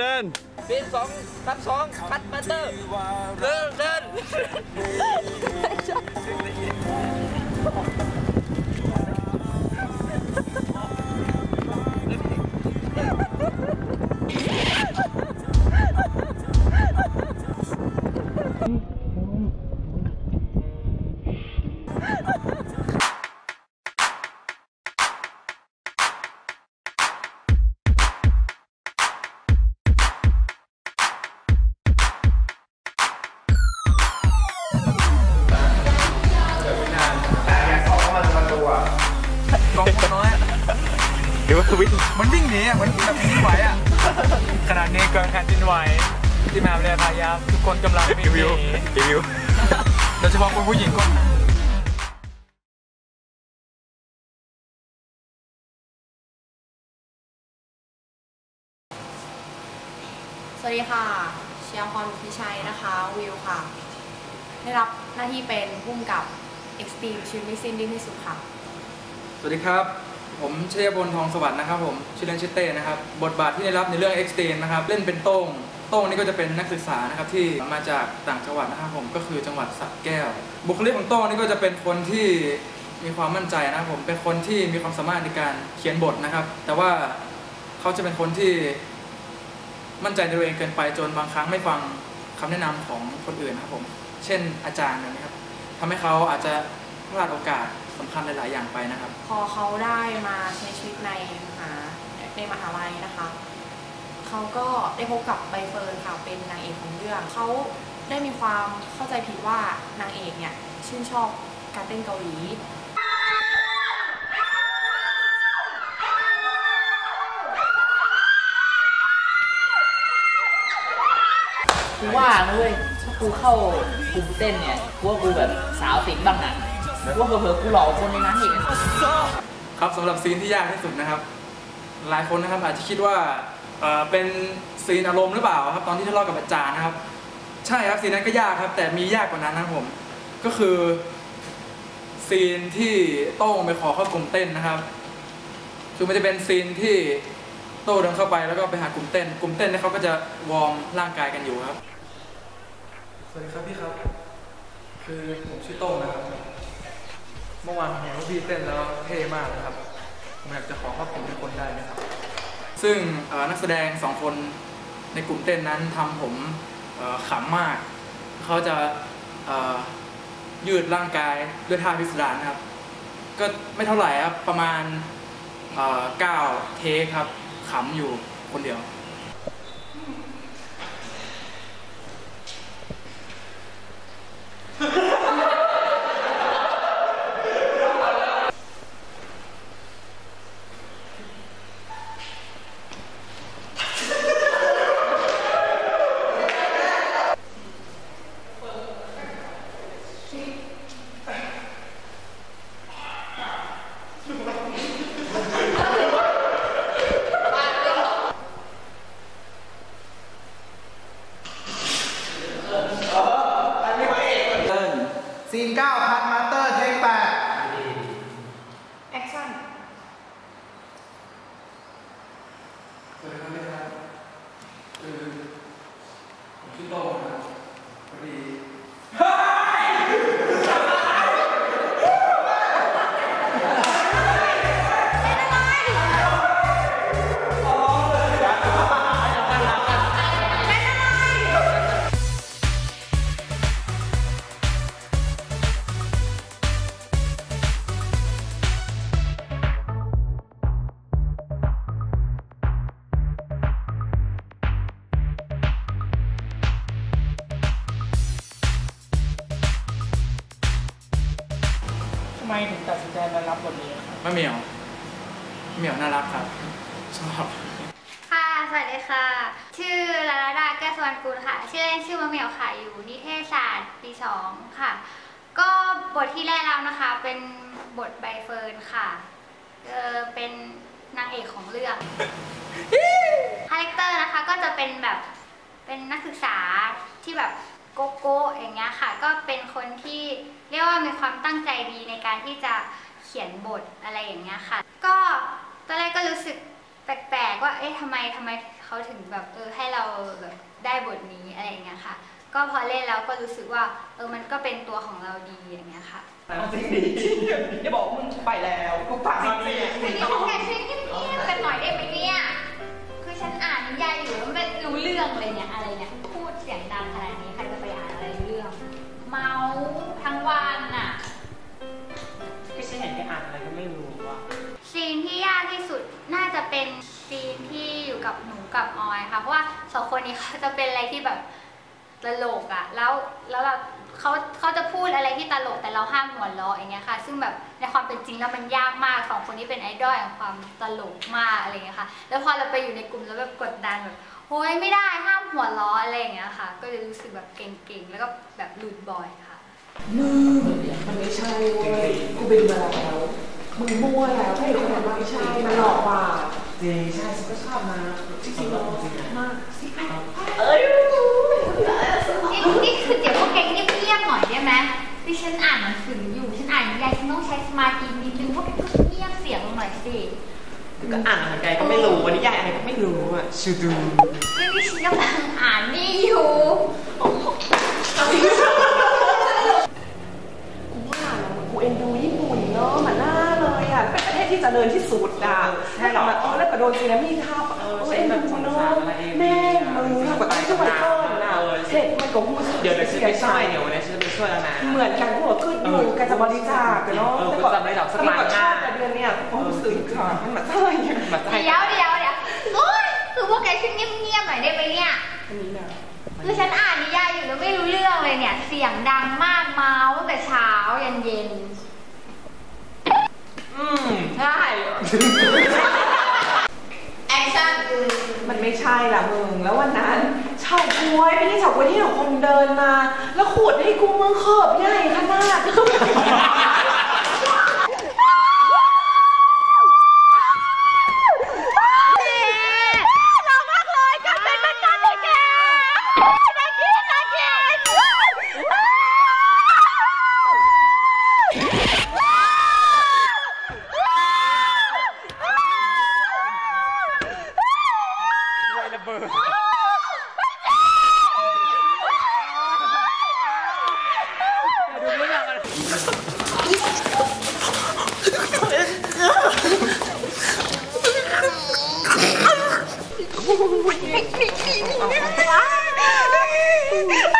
เทปเดินปีสองทับสองคัดมาเตอร์เดินเดิน หรือว่าวิ่งมันวิ่งหนีอะเหมือนแบบวิ่งไหวอะขนาดนี้เกินแผ่นดินไหวที่มหาวิทยาลัยพายามทุกคนกำลังวิ่งรีหวินีวรีวิวโดยเฉพาะคนผู้หญิงคนนั้นสวัสดีค่ะ เชียร์พรพิชัยนะคะ วิวค่ะ ได้รับหน้าที่เป็นผู้กำกับ Extreme ชีวิตไม่สิ้นดิ้นที่สุดค่ะ สวัสดีครับ ผมเชยบนทองสวัสดิ์นะครับผมชื่อเล่นชื่อเต้นะครับ บทบาทที่ได้รับในเรื่อง X t e n นะครับ เล่นเป็นโต้งโต้งนี่ก็จะเป็นนักศึกษานะครับที่มาจากต่างจังหวัดนะครับผมก็คือจังหวัดสระแก้ว บุคลิกของโต้งนี่ก็จะเป็นคนที่มีความมั่นใจนะครับผมเป็นคนที่มีความสามารถในการเขียนบทนะครับ แต่ว่าเขาจะเป็นคนที่มั่นใจในตัวเองเกินไปจนบางครั้งไม่ฟังคำแนะนำของคนอื่นนะครับผม เช่นอาจารย์นะครับทำให้เขาอาจจะพลาดโอกาส สำคัญหลาย ๆ อย่างไปนะครับ พอเขาได้มาใช้ชีวิตในมหาในมหาลัยนะคะ เขาก็ได้พบกับใบเฟิร์นค่ะเป็นนางเอกของเรื่องเขาได้มีความเข้าใจผิดว่านางเอกเนี่ยชื่นชอบการเต้นเกาหลีกูว่านะเว้ยถ้ากูเข้ากลุ่มเต้นเนี่ยกูว่ากูแบบสาวติดบ้างอะกู ว่าเผลอๆกูหล่อกว่าคนในนั้นอีกครับสำหรับซีนที่ยากที่สุดนะครับ หลายคนนะครับอาจจะคิดว่าเอ่อเป็นซีนอารมณ์หรือเปล่าครับ ตอนที่ทะเลาะกับอาจารย์นะครับ ใช่ครับซีนนั้นก็ยากครับ แต่มียากกว่านั้นนะครับผม ก็คือ ซีนที่โต้งไปขอเข้ากลุ่มเต้นนะครับคือมันจะเป็นซีนที่โต้เดินเข้าไปแล้วก็ไปหากลุ่มเต้น กลุ่มเต้นเนี่ยเขาก็จะวอร์มร่างกายกันอยู่ครับ สวัสดีครับพี่ครับ คือผมชื่อโต้งนะครับ เมื่อวานเห็นว่าพี่เต้นแล้วเท่มากนะครับ ผมอยากจะขอเข้ากลุ่มทุกคนได้ไหมครับ ซึ่งนักแสดงสองคนในกลุ่มเต้นนั้นทำผมขำมาก เขาจะยืดร่างกายด้วยท่าพิสดารนะครับ ก็ไม่เท่าไหร่ครับ ประมาณเก้าเทคครับขำอยู่คนเดียวซีน ถึงตัดสินใจมารับบทนี้ครับมะเหมียวมะเหมียวน่ารักครับ ชอบ ค่ะ สวัสดีค่ะ ชื่อลาลาดาแก้วสวรรณกุลค่ะ ชื่อเล่นชื่อมะเหมียวค่ะ อยู่นิเทศศาสตร์ปีสองค่ะ ก็บทที่ได้รับนะคะ เป็นบทใบเฟิร์นค่ะ เออเป็นนางเอกของเรื่อง คาแรคเตอร์นะคะก็จะเป็นแบบ เป็นนักศึกษาที่แบบโกโก้อย่างเงี้ยค่ะ ก็เป็นคนที่เรียกว่ามีความตั้งใจดีในการที่จะเขียนบทอะไรอย่างเงี้ยค่ะ ก็ตอนแรกก็รู้สึกแปลกๆว่าเอ๊ะทำไมทำไมเขาถึงแบบเออให้เราแบบได้บทนี้อะไรอย่างเงี้ยค่ะ ก็พอเล่นแล้วก็รู้สึกว่าเออมันก็เป็นตัวของเราดีอย่างเงี้ยค่ะจริงดิอย่าบอกว่ามึงไปแล้วกูไปจริงวันนี้ทำงานช่วยเงียบๆกันหน่อยได้ไหมเนี่ยคือฉันอ่านนิยายอยู่แล้วไม่รู้เรื่องเลยเนี่ยอะไรเนี่ยพูดเสียงดังขนาดนี้ใครจะไป วันน่ะๆก็ฉันเห็นแกอ่านอะไรก็ไม่รู้ว่าซีนที่ยากที่สุดน่าจะเป็นซีนที่อยู่กับหนูกับออยค่ะเพราะว่าสองคนนี้เขาจะเป็นอะไรที่แบบตลกอะแล้วแล้วเราเขาเขาจะพูดอะไรที่ตลกแต่เราห้ามหัวเราะอย่างเงี้ยค่ะ ซึ่งแบบในความเป็นจริงแล้วมันยากมากสองคนนี้เป็นไอดอลของความตลกมากอะไรเงี้ยค่ะ แล้วพอเราไปอยู่ในกลุ่มแล้วแบบกดดันแบบโอ้ยไม่ได้ห้ามหัวเราะอะไรอย่างเงี้ยค่ะ ก็เลยรู้สึกแบบเก่งๆแล้วก็แบบหลุดบ่อยค่ะ มึงมันไม่ใช่เว้ยกูไปดูมาแล้วมึงมั่วแล้วถ้าอยู่คนนั้นไม่ใช่มันหลอกว่า จริงใช่ฉันก็ชอบนะจริงๆแล้วจริงๆมากสิเอ้ยนี่นี่คือเดี๋ยวพวกแกเงียบๆหน่อยได้ไหมดิฉันอ่านหนังสืออยู่ฉันอ่านนิยายฉันต้องใช้สมาธินิดนึงพวกแกก็เงียบเสียงลงหน่อยสิก็อ่านเหมือนกันก็ไม่รู้วันนี้ยายอะไรก็ไม่รู้อะชูดูนี่ฉันกำลังอ่านนี่อยู่ เป็นประเทศที่เจริญที่สุดอะใช่หรออ๋อแล้วก็โดนซีนามิทับเออเอ็นดูเนาะแม่มึงทำกับที่ไมเคิลน่ะเด็กมันก็พูดเดี๋ยวเดี๋ยวฉันไปช่วยเดี๋ยววันนี้ฉันจะไปช่วยแล้วนะเหมือนกันกูบอกขึ้นอยู่กันจะบริจาคกันเนาะเออกูจำได้ดอกสักล้านหน้าแต่เดือนเนี้ยโอ้สื่อค่ะมันมาใช่มาให้เดี๋ยวเดี๋ยวเดี๋ยวโอ๊ยคือพวกแกช่วยเงียบๆหน่อยได้ไหมเนี่ยอันนี้นะคือฉันอ่านนิยายอยู่แล้วไม่รู้เรื่องเลยเนี่ย เสียงดังมากเมาตั้งแต่เช้ายันเย็น อืม ใช่ แอคชั่นมันไม่ใช่ละมึง แล้ววันนั้นเฉาก้วยไม่ใช่เฉาก้วยที่หนูคงเดินมา แล้วขูดให้กูมึงเขิบใหญ่ขนาด Oh,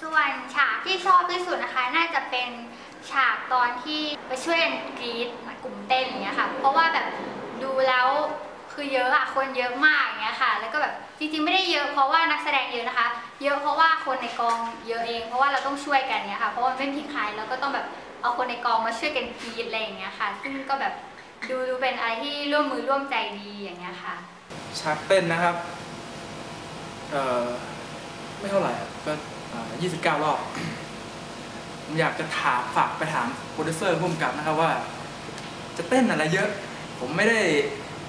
ส่วนฉากที่ชอบที่สุดนะคะ น่าจะเป็นฉากตอนที่ไปช่วยกันกรีดกลุ่มเต้นอย่างเงี้ยค่ะ เพราะว่าแบบดูแล้วคือเยอะอะคนเยอะมากอย่างเงี้ยค่ะ แล้วก็แบบจริงๆไม่ได้เยอะเพราะว่านักแสดงเยอะนะคะ เยอะเพราะว่าคนในกองเยอะเอง เพราะว่าเราต้องช่วยกันเนี่ยค่ะ เพราะว่าไม่มีใครเราก็ต้องแบบเอาคนในกองมาช่วยกันกรีดอะไรอย่างเงี้ยค่ะ ซึ่งก็แบบ ดูดูเป็นอะไรที่ร่วมมือร่วมใจดีอย่างเงี้ยค่ะฉากเต้นนะครับเอ่อไม่เท่าไหร่ก็อ่า29รอบ ผมอยากจะถามฝากไปถามโปรดิวเซอร์พุ่มกับนะครับว่า จะเต้นอะไรเยอะ ผมไม่ได้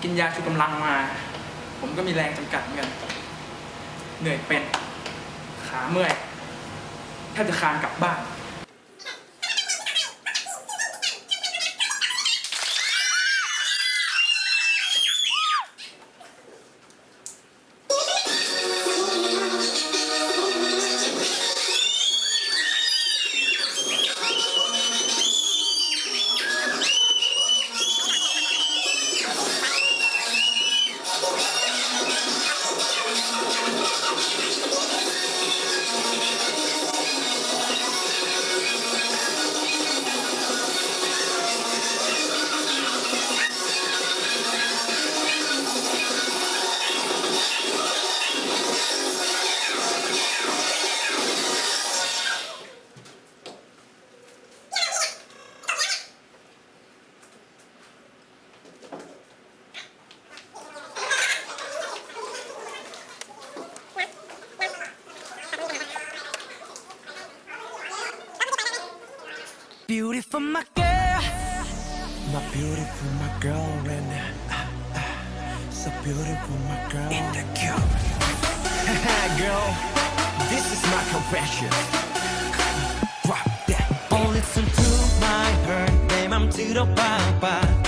กินยาชูกำลังมา ผมก็มีแรงจำกัดเหมือนกัน เหนื่อยเป็น ขาเมื่อยแทบจะคานกลับบ้าน beautiful, my girl, and uh, uh, so beautiful, my girl. In the cube. girl, this is my confession. Drop that. Beat. Oh, listen to my heart, 내 맘들어 봐봐.